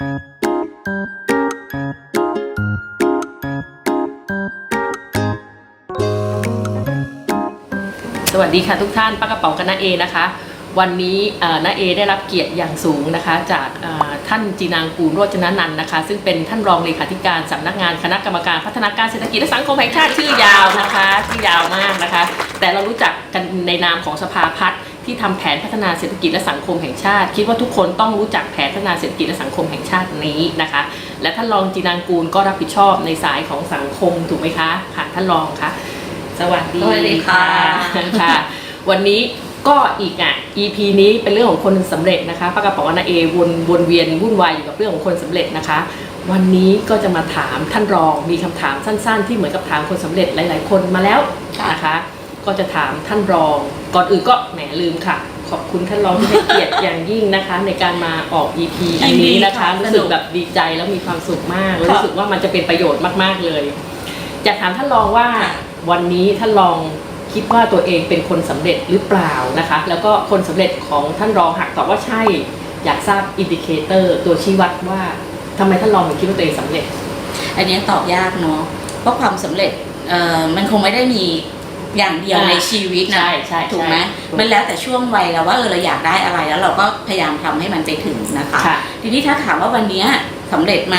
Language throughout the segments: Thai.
สวัสดีค่ะทุกท่านป้ากระเป๋ากันนาเอนะคะ วันนี้เอ่อนาเอได้รับเกียรติอย่างสูงนะคะ จากท่านจีนางกูลโรจนนันนะคะ ซึ่งเป็นท่านรองเลขาธิการสำนักงานคณะกรรมการพัฒนาการเศรษฐกิจและสังคมแห่งชาติชื่อยาวนะคะชื่อยาวมากนะคะ แต่เรารู้จักกันในนามของสภาพัฒน์ ที่ทำแผนพัฒนาเศรษฐกิจและสังคมแห่งชาติ คิดว่าทุกคนต้องรู้จักแผนพัฒนาเศรษฐกิจและสังคมแห่งชาตินี้นะคะ และท่านรองจีนางกูลก็รับผิดชอบในสายของสังคมถูกไหมคะค่ะท่านรองคะสวัสดีสวัสดีค่ะค่ะ วันนี้ก็อีกอะ EP นี้เป็นเรื่องของคนสำเร็จนะคะป้ากระป๋องนาเอวนวนเวียนวุ่นวายอยู่กับเรื่องของคนสำเร็จนะคะ วันนี้ก็จะมาถามท่านรองมีคำถามสั้น ๆ ที่เหมือนกับถามคนสำเร็จหลาย ๆ คนมาแล้วนะคะ ก็จะถามท่านรอง ก่อนอื่นก็แหมลืมค่ะ ขอบคุณท่านรองที่ให้เกียรติอย่างยิ่งนะคะ ในการมาออก EP อันนี้นะคะ ยินดีค่ะรู้สึกสนุกแบบดีใจแล้วมีความสุขมากแล้วค่ะ รู้สึกว่ามันจะเป็นประโยชน์มากๆเลยอยากถามท่านรองว่าค่ะวันนี้ท่านรองคิดว่าตัวเองเป็นคนสำเร็จหรือเปล่านะคะ แล้วก็คนสำเร็จของท่านรองหากตอบว่าใช่ อยากทราบอินดิเคเตอร์ตัวชี้วัดว่าทำไมท่านรองถึงคิดว่าตัวเองสำเร็จ อันนี้ตอบยากเนาะ เพราะความสำเร็จเอ่อมันคงไม่ได้มี อย่างเดียวอ่าในชีวิตนะใช่ใช่ถูกไหมใช่มันแล้วแต่ช่วงวัยเราว่าเออเราอยากได้อะไรแล้วเราก็พยายามทำให้มันไปถึงนะคะค่ะทีนี้ถ้าถามว่าวันเนี้ยสำเร็จไหม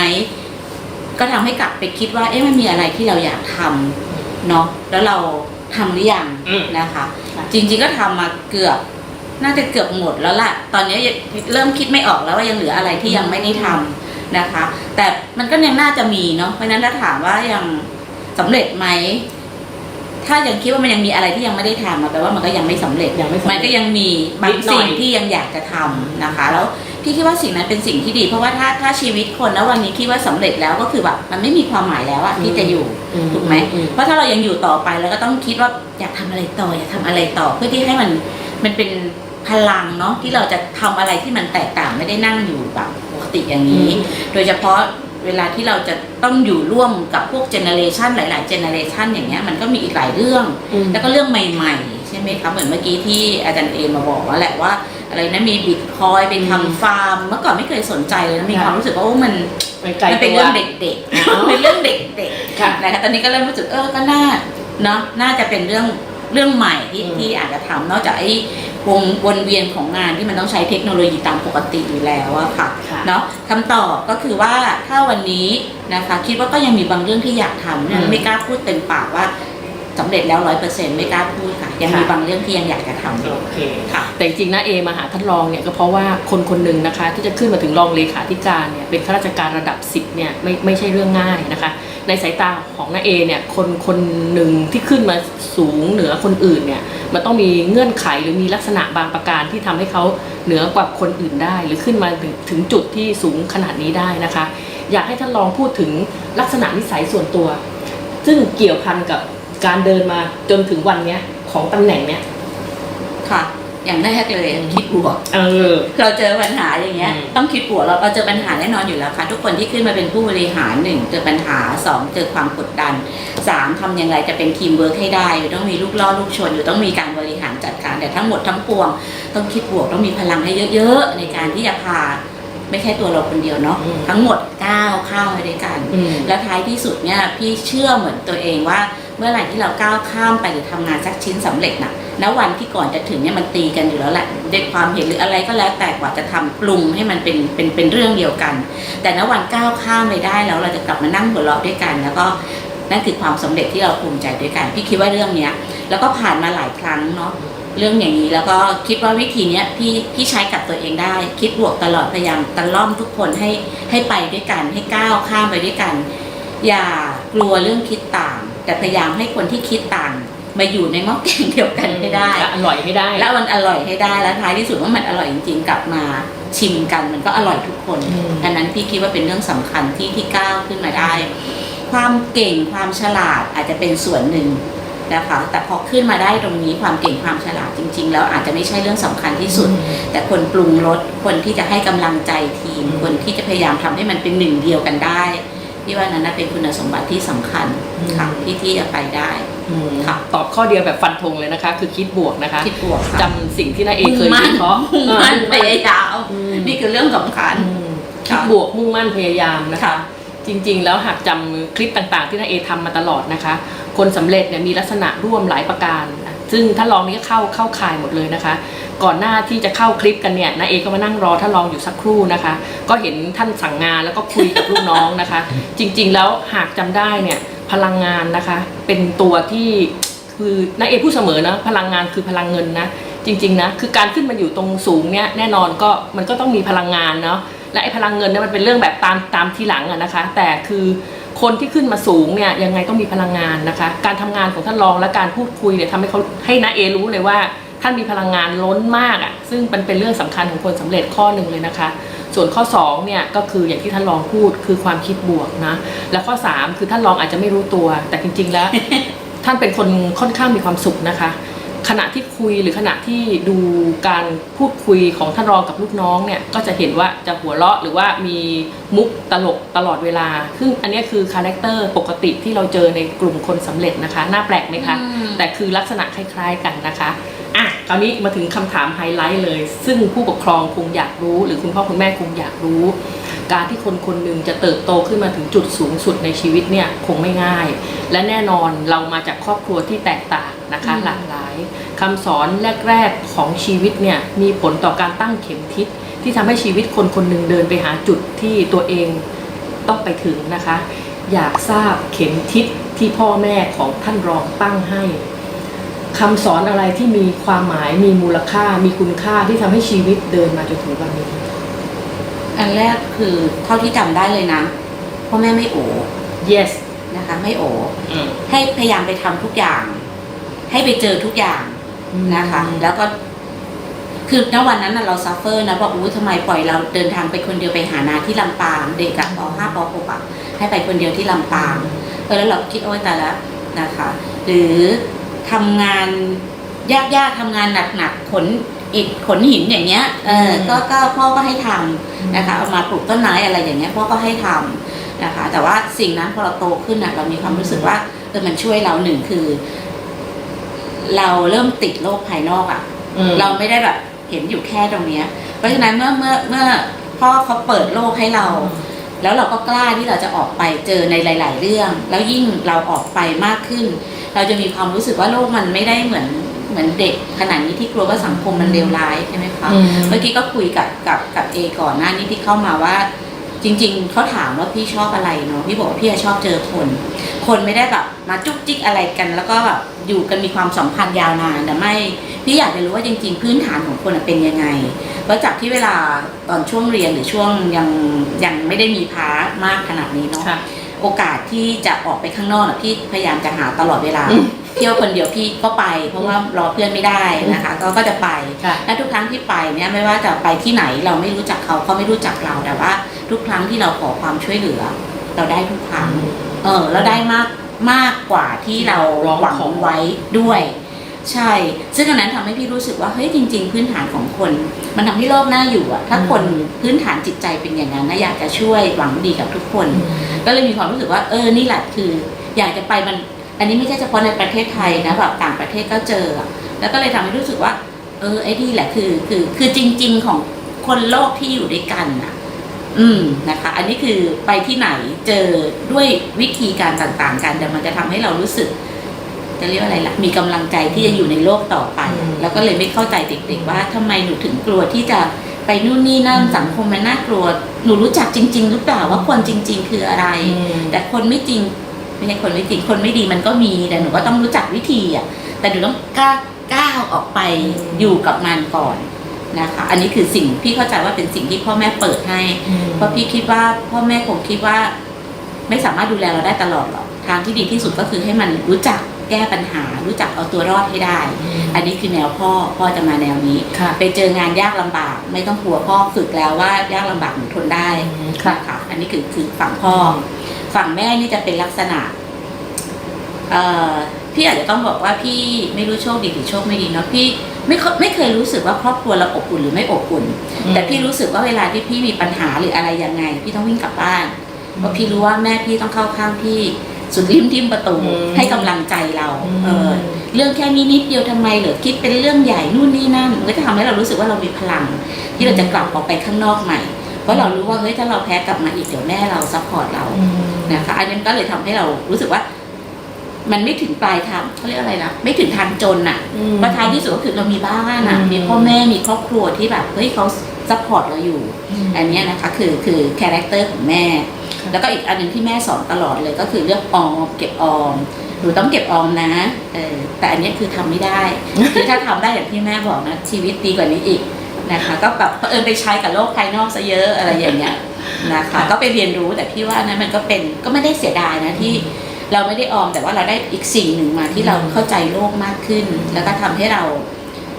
ก็ทำให้กลับไปคิดว่า เอ๊ะมันมีอะไรที่เราอยากทำเนาะแล้วเราทำหรือยังอืมนะคะค่ะจริงๆก็ทำมาเกือบน่าจะเกือบหมดแล้วล่ะ ตอนนี้ยังเริ่มคิดไม่ออกแล้วว่ายังเหลืออะไรที่ยังไม่ได้ทำนะคะ แต่มันก็ยังน่าจะมีเนาะเพราะฉะนั้นถ้าถามว่ายังสำเร็จไหม ถ้ายังคิดว่ามันยังมีอะไรที่ยังไม่ได้ทำอะแปลว่ามันก็ยังไม่สำเร็จยังไม่สำเร็จมันก็ยังมีบานิงดหน่อย สิ่งที่ยังอยากจะทำนะคะ แล้วพี่คิดว่าสิ่งนั้นเป็นสิ่งที่ดี เพราะว่าถ้าถ้าชีวิตคนแล้ววันนี้คิดว่าสำเร็จแล้วก็คือแบบมันไม่มีความหมายแล้วอะที่จะอยู่ ถูกไหม อืเพราะถ้าเรายังอยู่ต่อไปเราก็ต้องคิดว่าอยากทำอะไรต่ออยากทำอะไรต่อเพื่อที่ให้มันมันเป็นพลังเนาะที่เราจะทำอะไรที่มันแตกต่างไม่ได้นั่งอยู่แบบปกติอย่างนี้ โดยเฉพาะ เวลาที่เราจะต้องอยู่ร่วมกับพวกเจเนอเรชันหลาย ๆ เจเนอเรชันอย่างเงี้ยมันก็มีอีกหลายเรื่องอืมแล้วก็เรื่องใหม่ ๆ ใช่ไหมคะเหมือนเมื่อกี้ที่อาจารย์เอมาบอกว่าแหละว่า อะไรนะมีบิตคอยไปทำฟาร์ม เมื่อก่อนไม่เคยสนใจเลยนะมีความรู้สึกว่าโอ้มันมันไกลมันเป็นตัวเรื่องเด็กอ๋อๆเป็นเรื่องเด็กค่ะๆนะคะตอนนี้ก็เริ่มรู้สึกเออก็น่าเนาะน่าจะเป็นเรื่องเรื่องใหม่ที่อืมที่อาจจะทำนอกจากไอ้ วงวนเวียนของงานที่มันต้องใช้เทคโนโลยีตามปกติอยู่แล้วอะค่ะค่ะเนาะคำตอบก็คือว่าถ้าวันนี้นะคะคิดว่าก็ยังมีบางเรื่องที่อยากทำนั้นไม่กล้าพูดเต็มปากว่าสำเร็จแล้วร้อยเปอร์เซ็นต์ไม่กล้าพูดค่ะ ยังมีบางเรื่องที่ยังอยากจะทำอยู่โอเคค่ะแต่จริงๆนะเอมาหาท่านรองเนี่ยก็เพราะว่าคนคนหนึ่งนะคะ ที่จะขึ้นมาถึงรองเลขาธิการเนี่ยเป็นข้าราชการระดับ10เนี่ยไม่ไม่ใช่เรื่องง่ายนะคะ ในสายตาของนาเอเนี่ยคนคนหนึ่งที่ขึ้นมาสูงเหนือคนอื่นเนี่ยมันต้องมีเงื่อนไขหรือมีลักษณะบางประการที่ทำให้เขาเหนือกว่าคนอื่นได้ หรือขึ้นมาถึงถึงจุดที่สูงขนาดนี้ได้นะคะ อยากให้ท่านรองพูดถึงลักษณะนิสัยส่วนตัว ซึ่งเกี่ยวพันกับการเดินมาจนถึงวันนี้ของตำแหน่งเนี้ยค่ะ อย่างแรกเลยคิดบวกเออ เราเจอปัญหาอย่างเงี้ยอืมต้องคิดบวกเราเราเจอปัญหาแน่นอนอยู่แล้วค่ะ ทุกคนที่ขึ้นมาเป็นผู้บริหารหนึ่งเจอปัญหาสองเจอความกดดันสามทำอย่างไรจะเป็นทีมเวิร์กให้ได้อยู่ต้องมีลูกล่อลูกชนอยู่ต้องมีการบริหารจัดการแต่ทั้งหมดทั้งปวง ต้องคิดบวกต้องมีพลังให้เยอะๆ ในการที่จะพาไม่แค่ตัวเราคนเดียวเนาะอืมทั้งหมดก้าวข้ามไปด้วยกันอืมแล้วท้ายที่สุดเนี่ยพี่เชื่อเหมือนตัวเองว่าเมื่อไหร่ที่เราก้าวข้ามไปหรือทำงานสักชิ้นสำเร็จนะณวันที่ก่อนจะถึงเนี่ยมันตีกันอยู่แล้วแหละด้วยความเห็นหรืออะไรก็แล้วแต่กว่าจะทำปรุงให้มันเป็นเป็นเป็นเรื่องเดียวกัน แต่ณวันก้าวข้ามไปได้แล้วเราจะกลับมานั่งหัวเราะด้วยกัน แล้วก็นั่นคือความสำเร็จที่เราภูมิใจด้วยกันพี่คิดว่าเรื่องเนี้ยแล้วก็ผ่านมาหลายครั้งเนาะเรื่องอย่างนี้แล้วก็คิดว่าวิธีนี้พี่พี่ใช้กับตัวเองได้ คิดบวกตลอดพยายามตะล่อมทุกคนให้ให้ไปด้วยกันให้ก้าวข้ามไปด้วยกัน อย่ากลัวเรื่องคิดต่าง แต่พยายามให้คนที่คิดต่างมาอยู่ในหม้อแกงเดียวกันให้ได้และอร่อยให้ได้ แล้วมันอร่อยให้ได้แล้วท้ายที่สุดว่ามันอร่อยจริงๆกลับมาชิมกันมันก็อร่อยทุกคนอืมอันนั้นพี่คิดว่าเป็นเรื่องสำคัญที่ที่ก้าวขึ้นมาได้ ความเก่งความฉลาดอาจจะเป็นส่วนหนึ่งนะคะแต่พอขึ้นมาได้ตรงนี้ความเก่งความฉลาดจริง ๆ แล้วอาจจะไม่ใช่เรื่องสำคัญที่สุด แต่คนปรุงรสคนที่จะให้กำลังใจทีมอืมคนที่จะพยายามทำให้มันเป็นหนึ่งเดียวกันได้ พี่ว่านั้นนะเป็นคุณสมบัติที่สำคัญค่ะที่ที่จะไปได้อืมค่ะตอบข้อเดียวแบบฟันธงเลยนะคะ คือคิดบวกนะคะคิดบวกค่ะจำสิ่งที่นายเอมุ่งเคยมั่นวิเคราะห์มุ่งมั่นพยายามอืมนี่คือเรื่องสำคัญอืมคิดค่ะบวกมุ่งมั่นพยายามนะคะค่ะจริงๆ แล้วหากจำคลิปต่างๆ ที่นาเอทำมาตลอดนะคะ คนสำเร็จเนี่ยมีลักษณะร่วมหลายประการนะ ซึ่งถ้าลองนี้ก็เข้าเข้าข่ายหมดเลยนะคะ ก่อนหน้าที่จะเข้าคลิปกันเนี่ยนาเอก็มานั่งรอท่านรองอยู่สักครู่นะคะ ก็เห็นท่านสั่งงานแล้วก็คุยกับลูกน้องนะคะ จริงๆแล้วหากจำได้เนี่ยพลังงานนะคะ เป็นตัวที่คือนาเอพูดเสมอนะพลังงานคือพลังเงินนะจริงๆนะคือการขึ้นมาอยู่ตรงสูงเนี่ยแน่นอนก็มันก็ต้องมีพลังงานเนาะและไอ้พลังเงินเนี่ยมันเป็นเรื่องแบบตามตามทีหลังอะนะคะ แต่คือ คนที่ขึ้นมาสูงเนี่ยยังไงต้องมีพลังงานนะคะ การทำงานของท่านรองและการพูดคุยเนี่ยทำให้เขาให้นาเอรู้เลยว่าท่านมีพลังงานล้นมากอะซึ่งมันเป็นเรื่องสำคัญของคนสำเร็จข้อหนึ่งเลยนะคะ ส่วนข้อ2เนี่ยก็คืออย่างที่ท่านรองพูดคือความคิดบวกนะและข้อ 3 คือท่านรองอาจจะไม่รู้ตัว แต่จริง ๆ แล้ว ท่านเป็นคนค่อนข้างมีความสุขนะคะ ขณะที่คุยหรือขณะที่ดูการพูดคุยของท่านรองกับลูกน้องเนี่ยก็จะเห็นว่าจะหัวเราะหรือว่ามีมุกตลกตลอดเวลา ซึ่งอันเนี้ยคือคาแรคเตอร์ปกติที่เราเจอในกลุ่มคนสำเร็จนะคะ น่าแปลกไหมคะอืมแต่คือลักษณะคล้าย ๆกันนะคะ อะคราวนี้มาถึงคำถามไฮไลท์เลย ซึ่งผู้ปกครองคงอยากรู้ หรือคุณพ่อคุณแม่คงอยากรู้ การที่คนคนหนึ่งจะเติบโตขึ้นมาถึงจุดสูงสุดในชีวิตเนี่ยคงไม่ง่าย และแน่นอนเรามาจากครอบครัวที่แตกต่างนะคะอืมหลากหลายคำสอนแรกๆของชีวิตเนี่ยมีผลต่อการตั้งเข็มทิศที่ทำให้ชีวิตคนคนหนึ่งเดินไปหาจุดที่ตัวเองต้องไปถึงนะคะ อยากทราบเข็มทิศที่พ่อแม่ของท่านรองตั้งให้ คำสอนอะไรที่มีความหมายมีมูลค่า มีคุณค่าที่ทำให้ชีวิตเดินมาจนถึงวันนี้ อันแรกคือเท่าที่จำได้เลยนะพ่อแม่ไม่โอ yes นะคะ ไม่โอ อืม ให้พยายามไปทำทุกอย่าง ให้ไปเจอทุกอย่างนะคะแล้วก็คือณวันนั้นน่ะเราซัฟเฟอร์นะว่าอู้ทำไมปล่อยเราเดินทางไปคนเดียวไปหานาที่ลำปางเด็กอะป .5 ป .6 อะให้ไปคนเดียวที่ลำปางเออแล้วเราคิดโอ้ยแต่ละนะคะ หรือ ทำงานยากๆทำงานหนักๆขนอิฐขนหินอย่างเงี้ย เออก็ก็พ่อก็ให้ทำนะคะ เอามาปลูกต้นไม้อะไรอย่างเงี้ยพ่อก็ให้ทำนะคะ แต่ว่าสิ่งนั้นพอเราโตขึ้นอะเรามีความรู้สึกว่าเออมันช่วยเราหนึ่งคือ เราเริ่มติดโลกภายนอกอะอืมเราไม่ได้แบบเห็นอยู่แค่ตรงเนี้ย เพราะฉะนั้นเมื่อเมื่อเมื่อพ่อเขาเปิดโลกให้เรา แล้วเราก็กล้าที่เราจะออกไปเจอในหลาย ๆ เรื่อง แล้วยิ่งเราออกไปมากขึ้น เราจะมีความรู้สึกว่าโลกมันไม่ได้เหมือนเหมือนเด็กขนาดนี้ที่กลัวว่าสังคมมันเลวร้ายใช่ไหมคะอืมเมื่อกี้ก็คุยกับกับกับเอก่อนหน้านี้ที่เข้ามาว่า จริง ๆเขาถามว่าพี่ชอบอะไรเนาะพี่บอกว่าพี่ชอบเจอคน คนไม่ได้แบบมาจุกจิกอะไรกัน แล้วก็แบบอยู่กันมีความสัมพันธ์ยาวนานแต่ไม่พี่อยากจะรู้ว่าจริง ๆ พื้นฐานของคนอะเป็นยังไงเพราะจากที่เวลาตอนช่วงเรียนหรือช่วงยังยังไม่ได้มีพาร์ทมากขนาดนี้เนาะค่ะ โอกาสที่จะออกไปข้างนอกน่ะพี่พยายามจะหาตลอดเวลาอืมเที่ยวคนเดียวพี่ก็ไป เพราะว่ารอเพื่อนไม่ได้นะคะ ก็ก็จะไปค่ะและทุกครั้งที่ไปเนี่ยไม่ว่าจะไปที่ไหนเราไม่รู้จักเขาเขาไม่รู้จักเราแต่ว่า ทุกครั้งที่เราขอความช่วยเหลือ เราได้ทุกครั้ง เออแล้วได้มากมากกว่าที่เราร้องหวังขอไว้ด้วย ใช่ ซึ่งอันนั้นทำให้พี่รู้สึกว่าเฮ้ยจริง ๆ พื้นฐานของคน มันทำให้โลกน่าอยู่อะถ้าคนพื้นฐานจิตใจเป็นอย่างนั้นนะอยากจะช่วยหวังดีกับทุกคน ก็เลยมีความรู้สึกว่าเออนี่แหละคือ อยากจะไปมัน อันนี้ไม่ใช่เฉพาะในประเทศไทยนะแบบต่างประเทศก็เจอ แล้วก็เลยทำให้รู้สึกว่า เออไอ้นี่แหละคือคือคือจริง ๆของคนโลกที่อยู่ด้วยกันน่ะอืมนะคะ อันนี้คือไปที่ไหนเจอด้วยวิธีการต่างๆกันแต่มันจะทำให้เรารู้สึก จะเรียกว่าอะไรล่ะมีกำลังใจที่จะอยู่ในโลกต่อไปอืมแล้วก็เลยไม่เข้าใจเด็กๆว่าทำไมหนูถึงกลัวที่จะไปนู่นนี่นั่นอืมสังคมมันน่ากลัวหนูรู้จักจริง ๆ หรือเปล่าว่าคนจริง ๆ คืออะไร แต่คนไม่จริงไม่ใช่คนไม่จริงคนไม่ดีมันก็มีแต่หนูก็ต้องรู้จักวิธีอะแต่หนูต้องกล้าก้าวออกไปอืมอยู่กับมันก่อนนะคะ อันนี้คือสิ่งพี่เข้าใจว่าเป็นสิ่งที่พ่อแม่เปิดให้ เพราะพี่คิดว่าพ่อแม่คงคิดว่า ไม่สามารถดูแลเราได้ตลอดหรอกทางที่ดีที่สุดก็คือให้มันรู้จัก แก้ปัญหา รู้จักเอาตัวรอดให้ได้ อันนี้คือแนวพ่อพ่อจะมาแนวนี้ค่ะไปเจองานยากลำบาก ไม่ต้องกลัวพ่อฝึกแล้วว่ายากลำบากหนูทนได้ค่ะนะคะอันนี้คือคือฝั่งพ่อ ฝั่งแม่นี่จะเป็นลักษณะเอ่อพี่อาจจะต้องบอกว่าพี่ไม่รู้โชคดีหรือโชคไม่ดีเนาะพี่ไม่เคไม่เคยรู้สึกว่าครอบครัวเราอบอุ่นหรือไม่อบอุ่น แต่พี่รู้สึกว่าเวลาที่พี่มีปัญหาหรืออะไรยังไง พี่ต้องวิ่งกลับบ้านเพราะพี่รู้ว่าแม่พี่ต้องเข้าข้างพี่ สุดริมทิมประตูอืมให้กำลังใจเราอืมเออเรื่องแค่นี้นิดเดียวทำไมเหรอคิดเป็นเรื่องใหญ่นู่นนี่นั่นมันก็จะทำให้เรารู้สึกว่าเรามีพลัง ที่เราจะกลับออกไปข้างนอกใหม่เพราะเรารู้ว่าเฮ้ยถ้าเราแพ้กลับมาอีกเดี๋ยวแม่เราซัพพอร์ตเรานะคะอันนั้นก็เลยทำให้เรารู้สึกว่า มันไม่ถึงปลายทางเขาเรียกอะไรนะไม่ถึงทางจนอะอืมเพราะท้ายที่สุดก็คือเรามีบ้านอะอืมมีพ่อแม่มีครอบครัวที่แบบเฮ้ยเขา ซัพพอร์ตเราอยู่ อันเนี้ยนะคะคือคือคาแรคเตอร์ของแม่ค่ะแล้วก็อีกอันหนึงที่แม่สอนตลอดเลยก็คือเรื่องออมเก็บออมหนูต้องเก็บออมนะเออแต่อันเนี้ยคือทำไม่ได้คือถ้าทำได้อย่างที่แม่บอกนะชีวิตดีกว่านี้อีกนะคะ ก็แบบเผอิญไปใช้กับโลกภายนอกซะเยอะอะไรอย่างเงี้ยนะคะค่ะก็ไปเรียนรู้แต่พี่ว่านะมันก็เป็นก็ไม่ได้เสียดายนะที่เราไม่ได้ออมแต่ว่าเราได้อีกสิ่งหนึ่งมาที่เราเข้าใจโลกมากขึ้น แล้วก็ทำให้เรา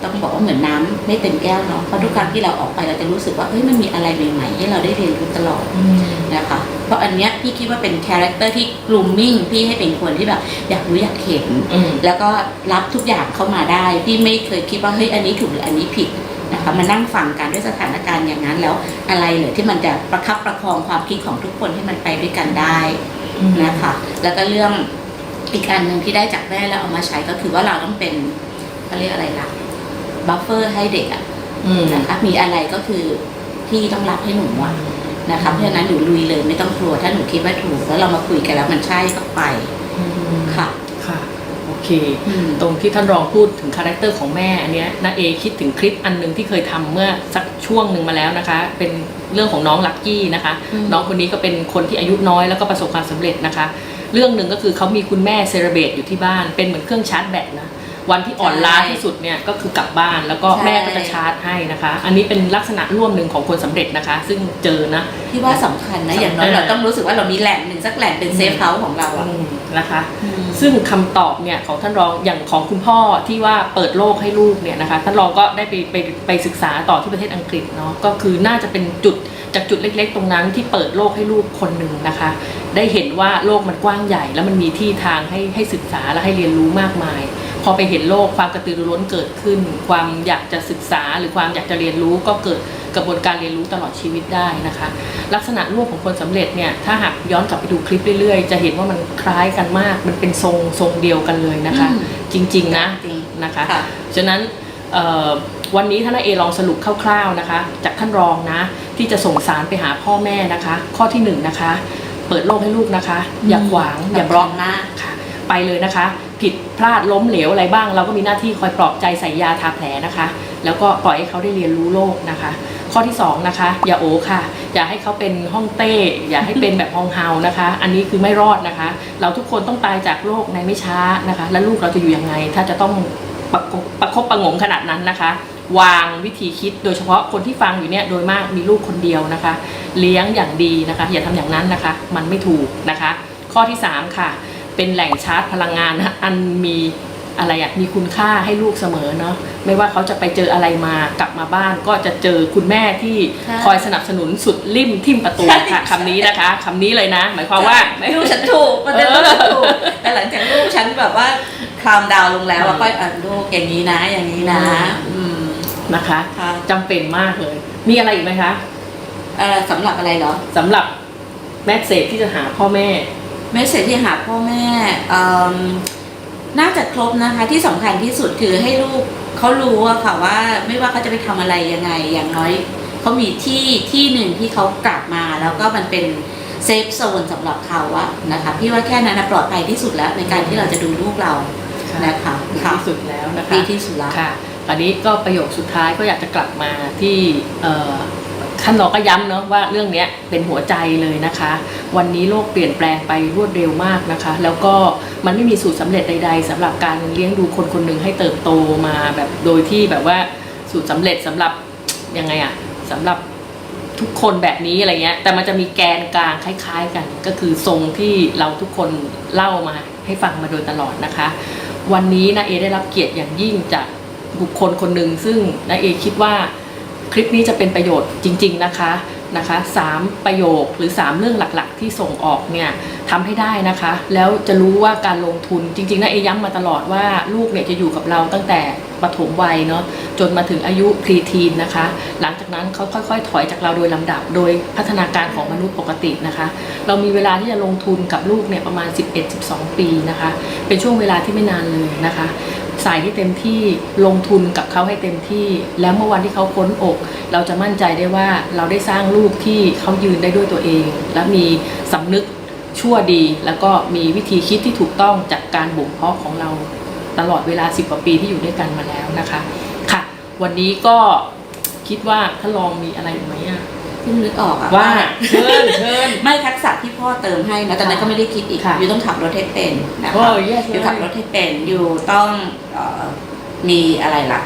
ต้องบอกว่าเหมือนน้ำไม่เต็มแก้วเนาะเพราะทุกครั้งที่เราออกไปเราจะรู้สึกว่าเฮ้ยมันมีอะไรใหม่ๆให้เราได้เรียนรู้ตลอดอืมนะคะเพราะอันเนี้ยพี่คิดว่าเป็นคาแรคเตอร์ที่กลุ่มมิ่งพี่ให้เป็นคนที่แบบอยากรู้อยากเห็นอืมแล้วก็รับทุกอย่างเข้ามาได้พี่ไม่เคยคิดว่าเฮ้ยอันนี้ถูกหรืออันนี้ผิดนะคะมานั่งฟังกันด้วยสถานการณ์อย่างนั้นแล้วอะไรเหรือที่มันจะประคับประคองความคิดของทุกคนให้มันไปด้วยกันได้นะคะแล้วก็เรื่องอีกอันหนึ่งที่ได้จากแม่แล้วเอามาใช้ก็คือว่าเราต้องเป็นเขาเรียกอะไรล่ะ บัฟเฟอร์ให้เด็กอะอืมนะคะมีอะไรก็คือพี่ต้องรับให้หนูอะนะคะเพราะฉะนั้นหนูลุยเลยไม่ต้องกลัวถ้าหนูคิดว่าถูกแล้วเรามาคุยกันแล้วมันใช่ก็ไปอืมค่ะค่ะโอเคอืมตรงที่ท่านรองพูดถึงคาแรคเตอร์ของแม่อันเนี้ยนาเอคิดถึงคลิปอันหนึ่งที่เคยทำเมื่อสักช่วงหนึ่งมาแล้วนะคะ เป็นเรื่องของน้องลักกี้นะคะอืมน้องคนนี้ก็เป็นคนที่อายุน้อยแล้วก็ประสบความสำเร็จนะคะ เรื่องหนึ่งก็คือเขามีคุณแม่เซเลเบตอยู่ที่บ้านเป็นเหมือนเครื่องชาร์จแบตนะ วันที่อ่อนล้าที่สุดเนี่ยก็คือกลับบ้านแล้วก็ใช่แม่ก็จะชาร์จให้นะคะ อันนี้เป็นลักษณะร่วมหนึ่งของคนสำเร็จนะคะ ซึ่งเจอนะพี่ว่าสำคัญนะอย่างน้อยเออเราต้องรู้สึกว่าเรามีแหล่งหนึ่งสักแหล่งเป็นเซฟเฮาส์ของเราอะอืมนะคะอืมซึ่งคำตอบเนี่ยของท่านรองอย่างของคุณพ่อที่ว่าเปิดโลกให้ลูกเนี่ยนะคะท่านรองก็ได้ไปไปไปศึกษาต่อที่ประเทศอังกฤษเนาะก็คือน่าจะเป็นจุดจากจุดเล็ก ๆ ตรงนั้นที่เปิดโลกให้ลูกคนหนึ่งนะคะ ได้เห็นว่าโลกมันกว้างใหญ่ แล้วมันมีที่ทางให้ให้ศึกษาและให้เรียนรู้มากมาย พอไปเห็นโลกความกระตือรือร้นเกิดขึ้น ความอยากจะศึกษาหรือความอยากจะเรียนรู้ก็เกิดกระบวนการเรียนรู้ตลอดชีวิตได้นะคะ ลักษณะรูปของคนสำเร็จเนี่ยถ้าหากย้อนกลับไปดูคลิปเรื่อยๆ จะเห็นว่ามันคล้ายกันมาก มันเป็นทรงทรงเดียวกันเลยนะคะอืมจริงๆนะจริงนะคะค่ะฉะนั้นเอ่อวันนี้ท่านนายเอลองสรุปคร่าวๆนะคะ จากท่านรองนะ ที่จะส่งสารไปหาพ่อแม่นะคะ ข้อที่หนึ่งนะคะ เปิดโลกให้ลูกนะคะ อย่าขวางอย่าบล็อกมากค่ะ ไปเลยนะคะ ผิดพลาดล้มเหลวอะไรบ้าง เราก็มีหน้าที่คอยปลอบใจใส่ยาทาแผลนะคะ แล้วก็ปล่อยให้เขาได้เรียนรู้โลกนะคะ ข้อที่สองนะคะอย่าโอค่ะ อย่าให้เขาเป็นห้องเต้ อย่าให้เป็นแบบฮองเฮานะคะ อันนี้คือไม่รอดนะคะ เราทุกคนต้องตายจากโลกในไม่ช้านะคะ แล้วลูกเราจะอยู่ยังไง ถ้าจะต้องประกบประคบประงมขนาดนั้นนะคะวางวิธีคิดโดยเฉพาะคนที่ฟังอยู่เนี่ยโดยมากมีลูกคนเดียวนะคะ เลี้ยงอย่างดีนะคะ อย่าทำอย่างนั้นนะคะ มันไม่ถูกนะคะ ข้อที่ 3 ค่ะ เป็นแหล่งชาร์จพลังงานนะอันมีอะไรอะมีคุณค่าให้ลูกเสมอเนาะไม่ว่าเขาจะไปเจออะไรมากลับมาบ้านก็จะเจอคุณแม่ที่ใช่คอยสนับสนุนสุดริมทิ่มประตูใช่ค่ะคำนี้นะคะคำนี้เลยนะ หมายความว่า ไม่รู้ฉันถูกมันเป็นลูกฉันถูกแต่หลังจากลูกฉันแบบว่าคลามดาวลงแล้วอะอืมก็อะลูกอย่างนี้นะ อย่างนี้นะ อืมนะคะค่ะจำเป็นมากเลย มีอะไรอีกไหมคะเอ่อสำหรับอะไรเหรอ สำหรับแมสเซจที่จะหาพ่อแม่ เมสเซจที่หาพ่อแม่เอิ่มน่าจะครบนะคะที่สำคัญที่สุดคือให้ลูกเขารู้อะค่ะว่าไม่ว่าเขาจะไปทำอะไรยังไง อย่างน้อยเขามีที่ที่หนึ่งที่เขากลับมาแล้วก็มันเป็นเซฟโซนสำหรับเขาอะนะคะพี่ว่าแค่นั้นนะปลอดภัยที่สุดแล้วในการที่เราจะดูลูกเรานะคะดีค่ะที่สุดแล้วนะคะดีที่สุดแล้วค่ะอันนี้ก็ประโยคสุดท้ายก็อยากจะกลับมาที่เอ่อ ท่านรองก็ย้ำเนาะว่าเรื่องนี้เป็นหัวใจเลยนะคะ วันนี้โลกเปลี่ยนแปลงไปรวดเร็วมากนะคะ แล้วก็มันไม่มีสูตรสำเร็จใด ๆสำหรับการเลี้ยงดูคนคนหนึ่งให้เติบโตมาแบบโดยที่แบบว่าสูตรสำเร็จสำหรับยังไงอะสำหรับทุกคนแบบนี้อะไรเงี้ย แต่มันจะมีแกนกลางคล้าย ๆ กัน ก็คือทรงที่เราทุกคนเล่ามาให้ฟังมาโดยตลอดนะคะ วันนี้นาเอได้รับเกียรติอย่างยิ่งจากบุคคลคนหนึ่งซึ่งนาเอคิดว่า คลิปนี้จะเป็นประโยชน์จริง ๆนะคะนะคะสามประโยคหรือ 3 เรื่องหลักๆ ที่ส่งออกเนี่ยทำให้ได้นะคะ แล้วจะรู้ว่าการลงทุนจริงๆนาเอย้ำมาตลอดว่าลูกเนี่ยจะอยู่กับเราตั้งแต่ปฐมวัยเนาะจนมาถึงอายุพรีทีนนะคะ หลังจากนั้นเขาค่อยๆ ถอยจากเราโดยลำดับ โดยพัฒนาการของมนุษย์ปกตินะคะ เรามีเวลาที่จะลงทุนกับลูกเนี่ยประมาณ 11-12 ปีนะคะ เป็นช่วงเวลาที่ไม่นานเลยนะคะ ใส่ให้เต็มที่ลงทุนกับเขาให้เต็มที่ แล้วเมื่อวันที่เขาพ้นอก เราจะมั่นใจได้ว่าเราได้สร้างลูกที่เขายืนได้ด้วยตัวเอง และมีสำนึกชั่วดี แล้วก็มีวิธีคิดที่ถูกต้องจากการบ่มเพาะของเราตลอดเวลา 10 กว่าปีที่อยู่ด้วยกันมาแล้วนะคะ ค่ะ วันนี้ก็คิดว่าถ้าลองมีอะไรไหมอะ เพิ่งนึกออกอะว่าเชิญเชิญ ไม่ทักษะที่พ่อเติมให้นะตอนนั้นก็ไม่ได้คิดอีกค่ะอยู่ต้องขับรถให้เป็นนะโอ้คะย yes อยู่ขับรถให้เป็นอยู่ต้องเอ่อมีอะไรล่ะ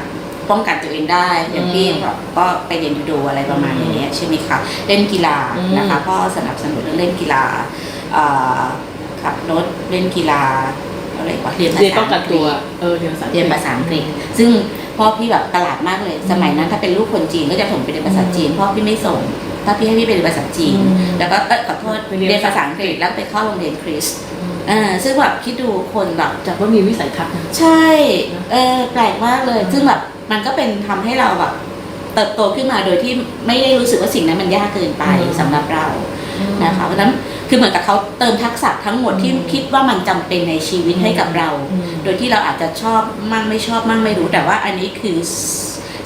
ป้องกันตัวเองได้อย่างที่อืมแบบก็ไปเรียนยูโดอะไรประมาณอย่างเงี้ยใช่ไหมคะเล่นกีฬาอืมนะคะพ่อสนับสนุนเรื่องเล่นกีฬาเอ่อขับรถเล่นกีฬาอะไรกว่าเรียนภาเรียนษาป้องกันอังกตัฤวษเออเรียนภาษาอังกฤษเรียนภาษาอังกฤษ ซึ่ง พ่อพี่แบบประหลาดมากเลย สมัยนั้นถ้าเป็นลูกคนจีนก็จะส่งไปเรียนภาษาจีน พ่อพี่ไม่ส่ง ถ้าพี่ให้พี่ไปเรียนภาษาจีนอืมแล้วก็เอยขอโทษไปเรียนเรียนภาษาอังกฤษแล้วไปเข้าโรงเรียนคริสต์อืมอ่าซึ่งแบบคิดดูคนแบบจากว่ามีวิสัยทัศน์นะใช่เออแปลกมากเลย ซึ่งแบบมันก็เป็นทำให้เราแบบเติบโตขึ้นมาโดยที่ไม่ได้รู้สึกว่าสิ่งนั้นมันยากเกินไปอืมสำหรับเรานะคะเพราะฉะนั้น คือเหมือนกับเขาเติมทักษะทั้งหมดที่อืมคิดว่ามันจำเป็นในชีวิตให้กับเราอืมโดยที่เราอาจจะชอบมั่งไม่ชอบมั่งไม่รู้แต่ว่าอันนี้คือ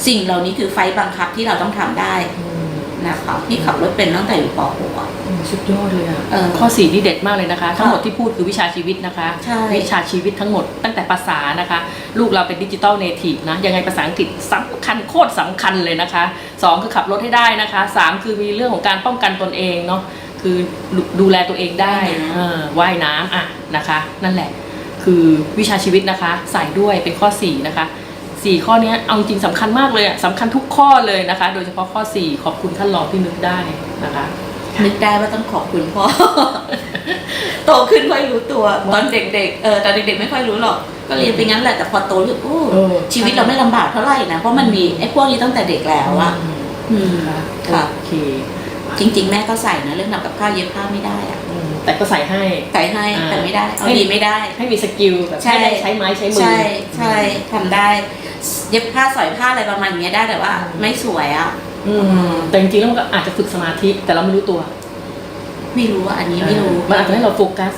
สิ่งเหล่านี้คือไฟต์บังคับที่เราต้องทำได้อืมนะคะพี่ขับรถเป็นตั้งแต่อยู่ป .6 อะอืมสุดยอดเลยอะเออข้อสี่นี่เด็ดมากเลยนะคะ ทั้งหมดที่พูดคือวิชาชีวิตนะคะใช่วิชาชีวิตทั้งหมดตั้งแต่ภาษานะคะ ลูกเราเป็นดิจิตอลเนทีฟนะ ยังไงภาษาอังกฤษสำคัญโคตรสำคัญเลยนะคะสองคือขับรถให้ได้นะคะสามคือมีเรื่องของการป้องกันตนเองเนาะ คือดูดูแลตัวเองได้ว่ายน้ำเออว่ายน้ำอะนะคะ นั่นแหละ คือวิชาชีวิตนะคะ ใส่ด้วยเป็นข้อสี่นะคะสี่ข้อเนี้ยเอาจริงสำคัญมากเลยอะสำคัญทุกข้อเลยนะคะ โดยเฉพาะข้อสี่ขอบคุณท่านรองที่นึกได้นะคะนึกได้ว่าต้องขอบคุณพ่อโตขึ้นค่อยรู้ตัวตอนเด็กๆเออตอนเด็กๆไม่ค่อยรู้หรอก ก็เรียนไปงั้นแหละแต่พอโตรู้สึกอู้เออชีวิตเราไม่ลำบากเท่าไหร่นะเพราะมันมีไอ้พวกนี้ตั้งแต่เด็กแล้วอะอืมค่ะโอเค จริง ๆ แม่ก็ใส่นะเรื่องทำกับข้าวเย็บผ้าไม่ได้อะอืมแต่ก็ใส่ให้ ใส่ให้อ่า แต่ไม่ได้เอาให้ดีไม่ได้ ให้มีสกิลแบบใช่ ให้ได้ใช้ไม้ใช้มือ ใช่ใช่ทำได้ เย็บผ้าสอยผ้าอะไรประมาณเนี้ยได้แต่ว่า อืม ไม่สวยอะอืมแต่จริงๆแล้วมันก็อาจจะฝึกสมาธิแต่เราไม่รู้ตัวไม่รู้อะอันนี้ไม่รู้ มันอาจจะให้เราโฟกัส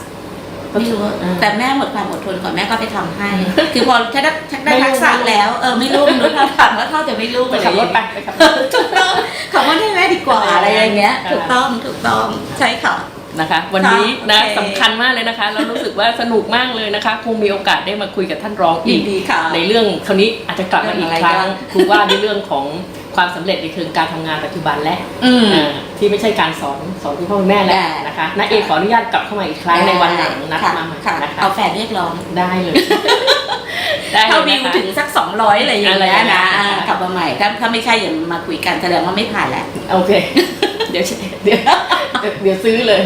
ไม่รู้อ่าแต่แม่หมดความอดทนก่อนแม่ก็ไปทำให้ คือพอถ้าได้ถ้าได้ไม่รู้ทักษะแล้วเออไม่รู้มนุษย์เราถามว่าเท่าแต่ไม่รู้ไปขับรถไปไปขับรถถูกต้องขับรถให้แม่ดีกว่าเออออะไรอย่างเงี้ยเออถูกต้องถูกต้องใช่ค่ะนะคะ วันนี้นะโอเคสำคัญมากเลยนะคะแล้วรู้สึกว่าสนุกมากเลยนะคะคงมีโอกาสได้มาคุยกับท่านรองยิอีนกดีค่ะในเรื่องคราวนี้อาจจะกลับมาอีกเรื่องคอะไรรั้งบ้างครูว่าในเรื่องของ ความสำเร็จในเชิงการทำงานปัจจุบันและอืมอ่าที่ไม่ใช่การสอนสอนคุณพ่อคุณแม่แล้วได้นะคะน้าเอขออนุญาตกลับเข้ามาอีกครั้งในวันหลังนัดค่ะมาใหม่ค่ะนะคะเอาแฟนเรียกร้องได้เลยได้เลยถ้าวิวนะคะถึงสักสองร้อยอะไรอย่างอะไรเงี้ยนะอ่าอ่ากลับมาใหม่ถ้าถ้าไม่ใช่อย่ามาคุยกันแสดงว่าไม่ผ่านแหละโอเคเดี๋ยวเดี๋ยวเดี๋ยวเดี๋ยวซื้อเลย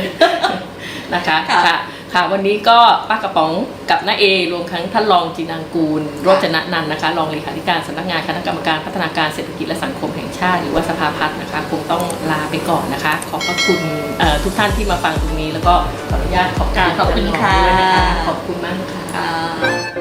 นะคะค่ะ ค่ะค่ะ วันนี้ก็ป้ากระป๋องกับน้าเอรวมทั้งท่านรองจีนางกูลโรจนะนันท์นะคะ รองเลขาธิการสำนักงานคณะกรรมการพัฒนาการเศรษฐกิจและสังคมแห่งชาติ หรือว่าสภาพัฒน์นะคะคงต้องลาไปก่อนนะคะ ขอบพระคุณเอ่อทุกท่านที่มาฟังตรงนี้ แล้วก็ขออนุญาตขอบคุณขอบคุณท่านรองด้วยนะคะค่ะขอบคุณมากค่ะอ่า